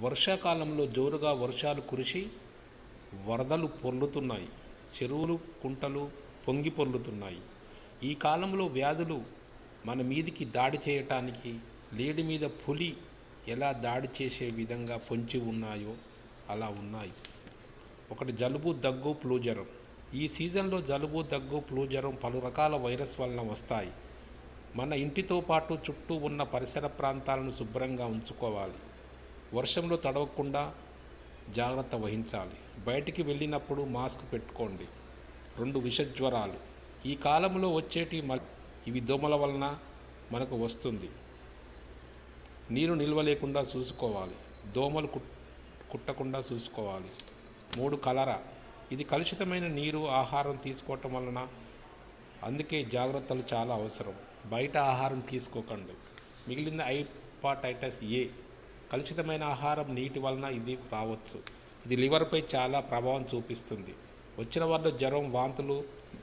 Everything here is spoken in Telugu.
వర్షాకాలంలో జోరుగా వర్షాలు కురిసి వరదలు పొర్లుతున్నాయి. చెరువులు కుంటలు పొంగి పొర్లుతున్నాయి. ఈ కాలంలో వ్యాధులు మన మీదికి దాడి చేయటానికి లేడి మీద పులి ఎలా దాడి చేసే విధంగా పొంచి ఉన్నాయో అలా ఉన్నాయి. ఒకటి జలుబు దగ్గు ఫ్లూజ్వరం ఈ సీజన్లో జలుబు దగ్గు ఫ్లూజ్వరం పలు రకాల వైరస్ వలన వస్తాయి. మన ఇంటితో పాటు చుట్టూ ఉన్న పరిసర ప్రాంతాలను శుభ్రంగా ఉంచుకోవాలి. వర్షంలో తడవకుండా జాగ్రత్త వహించాలి. బయటికి వెళ్ళినప్పుడు మాస్క్ పెట్టుకోండి. రెండు విష జ్వరాలు ఈ కాలంలో వచ్చేటి మ- ఇవి దోమల వలన మనకు వస్తుంది. నీరు నిల్వ లేకుండా చూసుకోవాలి. దోమలు కుట్టకుండా చూసుకోవాలి. మూడు కలరా. ఇది కలుషితమైన నీరు ఆహారం తీసుకోవటం వలన అందుకే జాగ్రత్తలు చాలా అవసరం. బయట ఆహారం తీసుకోకండి. మిగిలిన హైపాటైటస్ ఏ? కలుషితమైన ఆహారం నీటి వలన ఇది రావచ్చు. ఇది లివర్పై చాలా ప్రభావం చూపిస్తుంది. వచ్చిన వాళ్ళు జ్వరం వాంతులు